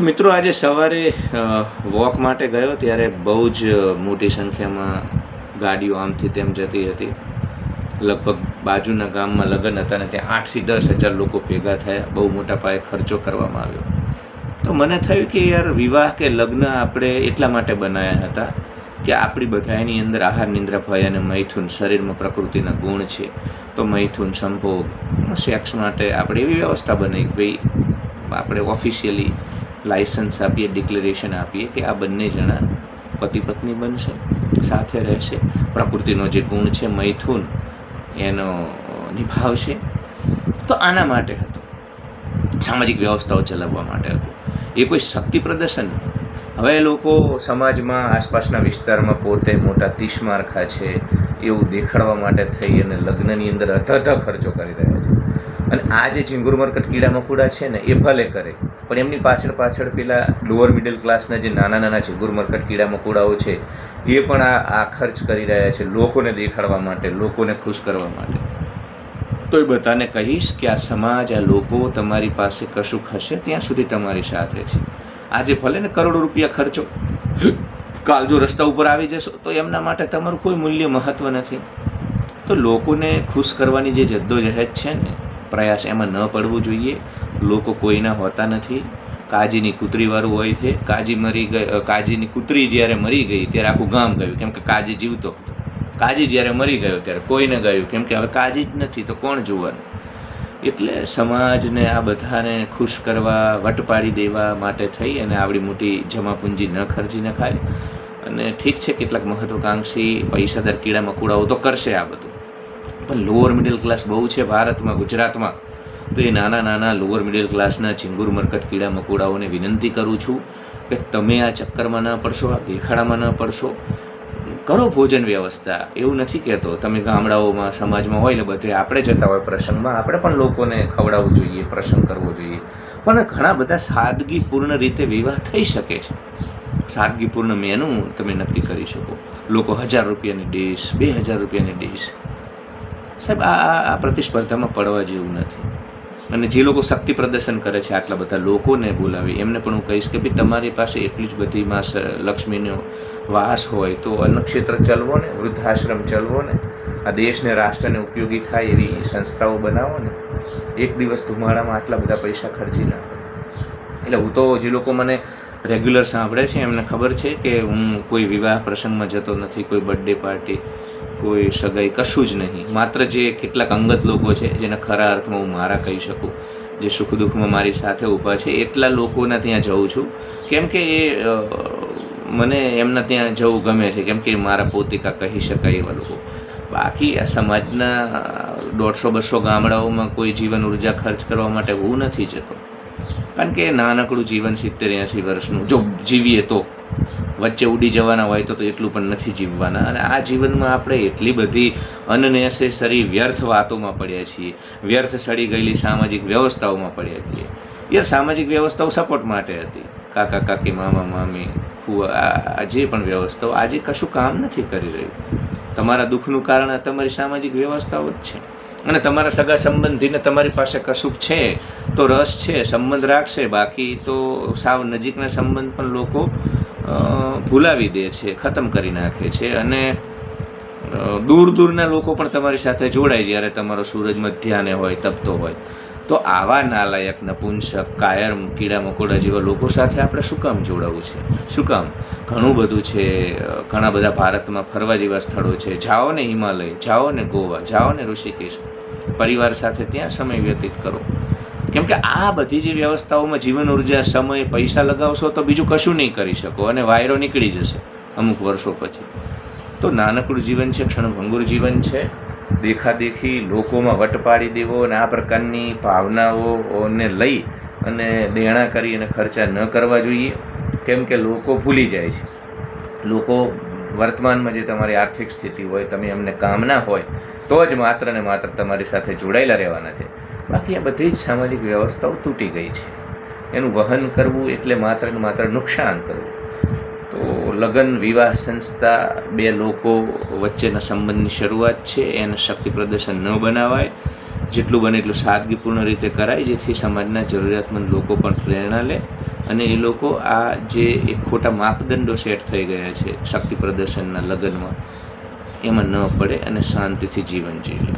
મિત્રો, આજે સવારે વોક માટે ગયો ત્યારે બહુ જ મોટી સંખ્યામાં ગાડીઓ આમથી તેમ જતી હતી. લગભગ બાજુના ગામમાં લગ્ન હતા ને ત્યાં આઠથી દસ હજાર લોકો ભેગા થયા. બહુ મોટા પાયે ખર્ચો કરવામાં આવ્યો. તો મને થયું કે યાર, વિવાહ કે લગ્ન આપણે એટલા માટે બનાવ્યા હતા કે આપણી બધાની અંદર આહાર, નિંદ્રા, ભય અને મૈથુન શરીરમાં પ્રકૃતિના ગુણ છે. તો મૈથુન, સંભોગ, સેક્સ માટે આપણે એવી વ્યવસ્થા બનાવી ભાઈ, આપણે ઓફિશિયલી લાઇસન્સ આપીએ ડિક્લેરેશન આપીએ કે આ બંને જણા પતિ પત્ની બનશે, સાથે રહેશે. પ્રકૃતિનો જે ગુણ છે, મૈથુન, એનો નિભાવશે તો આના માટે હતું. સામાજિક વ્યવસ્થાઓ ચલાવવા માટે હતું. એ કોઈ શક્તિ પ્રદર્શન. હવે લોકો સમાજમાં આસપાસના વિસ્તારમાં પોતે મોટા તીસમારખા છે, એવું દેખાડવા માટે થઈ અને લગ્નની અંદર અધ ખર્ચો કરી રહ્યા છે. અને આ જે ઝીંગુર મરકટ કીડા મકોડા છે ને, એ ભલે કરે પણ એમની પાછળ પાછળ પેલા લોઅર મિડલ ક્લાસના જે નાના નાના ઝીંગુર મરકટ કીડા મકોડાઓ છે, એ પણ આ આ ખર્ચ કરી રહ્યા છે લોકોને દેખાડવા માટે, લોકોને ખુશ કરવા માટે. તો એ બધાને કહીશ કે આ સમાજ, આ લોકો તમારી પાસે કશું હશે ત્યાં સુધી તમારી સાથે છે. આજે ભલે ને કરોડો રૂપિયા ખર્ચો, કાલ જો રસ્તા ઉપર આવી જશો, તો એમના માટે તમારું કોઈ મૂલ્ય મહત્ત્વ નથી. તો લોકોને ખુશ કરવાની જે જદ્દોજહેદ છે ને પ્રયાસ એમાં ન પડવું જોઈએ. લોકો કોઈના હોતા નથી. કાજીની કૂતરીવાળું હોય છે. કાજી મરી ગઈ કાજીની કૂતરી જ્યારે મરી ગઈ ત્યારે આખું ગામ ગયું. કેમ કે કાજી જીવતો હતો. કાજી જ્યારે મરી ગયો ત્યારે કોઈને ગયું. કેમ કે હવે કાજી જ નથી તો કોણ જોવાનું? એટલે સમાજને આ બધાને ખુશ કરવા વટ પાડી દેવા માટે થઈ અને આવડી મોટી જમાપુંજી ન ખર્ચી નખાય. અને ઠીક છે, કેટલાક મહત્વકાંક્ષી પૈસાદાર કીડા મકોડાઓ તો કરશે આ બધું. પણ લોઅર મિડલ ક્લાસ બહુ છે ભારતમાં, ગુજરાતમાં. તો એ નાના નાના લોઅર મિડલ ક્લાસના ચિંગુર, મરકટ, કીડા, મકોડાઓને વિનંતી કરું છું કે તમે આ ચક્કરમાં ન પડશો, આ દેખાડામાં ન પડશો. કરો ભોજન વ્યવસ્થા. એવું નથી કહેતો. તમે ગામડાઓમાં, સમાજમાં હોય ને બધે આપણે જતા હોય પ્રસંગમાં, આપણે પણ લોકોને ખવડાવવું જોઈએ, પ્રસંગ કરવો જોઈએ. પણ ઘણા બધા સાદગીપૂર્ણ રીતે વિવાહ થઈ શકે છે. સાદગીપૂર્ણ મેનુ તમે નક્કી કરી શકો. લોકો હજાર રૂપિયાની ડીશ બે હજાર રૂપિયાની ડીશ સાહેબ, આ આ- પ્રતિસ્પર્ધામાં પડવા જેવું નથી. અને જે લોકો શક્તિ પ્રદર્શન કરે છે આટલા બધા લોકોને બોલાવી, એમને પણ હું કહીશ કે ભાઈ, તમારી પાસે એટલી જ બધી માં લક્ષ્મીનો વાસ હોય તો અન્નક્ષેત્ર ચલવો ને, વૃદ્ધાશ્રમ ચલવો ને, આ દેશને, રાષ્ટ્રને ઉપયોગી થાય એવી સંસ્થાઓ બનાવો ને, એક દિવસ ધુમાડામાં આટલા બધા પૈસા ખર્ચી ના એટલે હું તો જે લોકો મને રેગ્યુલર સાંભળે છે. એમને ખબર છે કે હું કોઈ વિવાહ પ્રસંગમાં જતો નથી, કોઈ બર્થડે પાર્ટી કોઈ સગાઈ, કશું જ નહીં. માત્ર જે કેટલાક અંગત લોકો છે, જેને ખરા અર્થમાં હું મારા કહી શકું, જે સુખ દુઃખમાં મારી સાથે ઊભા છે, એટલા લોકોના ત્યાં જઉં છું. કેમ કે એ મને એમના ત્યાં જવું ગમે છે. કેમ કે મારા પોતિકા કહી શકાય એવા લોકો. બાકી આ સમાજના દોઢસો બસો ગામડાઓમાં કોઈ જીવન ઊર્જા ખર્ચ કરવા માટે હું નથી જતો. કારણ કે નાનકડું જીવન સિત્તેર એંસી વર્ષનું, જો જીવીએ તો, વચ્ચે ઉડી જવાના હોય તો એટલું પણ નથી જીવવાના. અને આ જીવનમાં આપણે એટલી બધી અનનેસેસરી વ્યર્થ વાતોમાં પડ્યા છીએ. વ્યર્થ સડી ગયેલી સામાજિક વ્યવસ્થાઓમાં પડ્યા છીએ. યાર, સામાજિક વ્યવસ્થાઓ સપોર્ટ માટે હતી. કાકા, કાકી, મામા, મામી, ફુવા જે પણ વ્યવસ્થાઓ આજે કશું કામ નથી કરી રહ્યું. તમારા દુઃખનું કારણ તમારી સામાજિક વ્યવસ્થાઓ જ છે. અને તમારા સગા સંબંધીને તમારી પાસે કશુંક છે, તો રસ છે, સંબંધ રાખશે. બાકી તો સાવ નજીકના સંબંધ પણ લોકો ભૂલાવી દે છે, ખતમ કરી નાખે છે. અને દૂર દૂરના લોકો પણ તમારી સાથે જોડાય જ્યારે તમારો સૂરજ મધ્યાને હોય, તપતો હોય. તો આવા નાલાયક નપુંસક કાયર, કીડા મકોડા જેવા લોકો સાથે આપણે શું કામ જોડાવવું છે? શું કામ? ઘણું બધું છે ઘણા બધા ભારતમાં ફરવા જેવા સ્થળો છે. જાઓ ને હિમાલય, જાઓ ને ગોવા, જાઓ ને ઋષિકેશ. પરિવાર સાથે ત્યાં સમય વ્યતીત કરો. કેમ કે આ બધી જે વ્યવસ્થાઓમાં જીવન ઊર્જા, સમય, પૈસા લગાવશો તો બીજું કશું નહીં કરી શકો અને વાયરો નીકળી જશે અમુક વર્ષો પછી. તો નાનકડું જીવન છે, ક્ષણભંગુર જીવન છે. દેખાદેખી લોકોમાં વટ પાડી દેવો અને આ પ્રકારની ભાવનાઓને લઈ અને દેણા કરી અને ખર્ચા ન કરવા જોઈએ. કેમ કે લોકો ભૂલી જાય છે. લોકો વર્તમાનમાં જે તમારી આર્થિક સ્થિતિ હોય, તમે એમને કામના હોય, તો જ માત્ર ને માત્ર તમારી સાથે જોડાયેલા રહેવાના છે. બાકી આ બધી જ સામાજિક વ્યવસ્થાઓ તૂટી ગઈ છે. એનું વહન કરવું એટલે માત્ર ને માત્ર નુકસાન કરવું. લગ્ન વિવાહ સંસ્થા બે લોકો વચ્ચેના સંબંધની શરૂઆત છે, એને શક્તિ પ્રદર્શન ન બનાવાય. જેટલું બને એટલું સાદગીપૂર્ણ રીતે કરાય, જેથી સમાજના જરૂરિયાતમંદ લોકો પણ પ્રેરણા લે અને એ લોકો આ જે એક ખોટા માપદંડો સેટ થઈ ગયા છે શક્તિ પ્રદર્શનના લગ્નમાં, એમાં ન પડે અને શાંતિથી જીવન જીવે.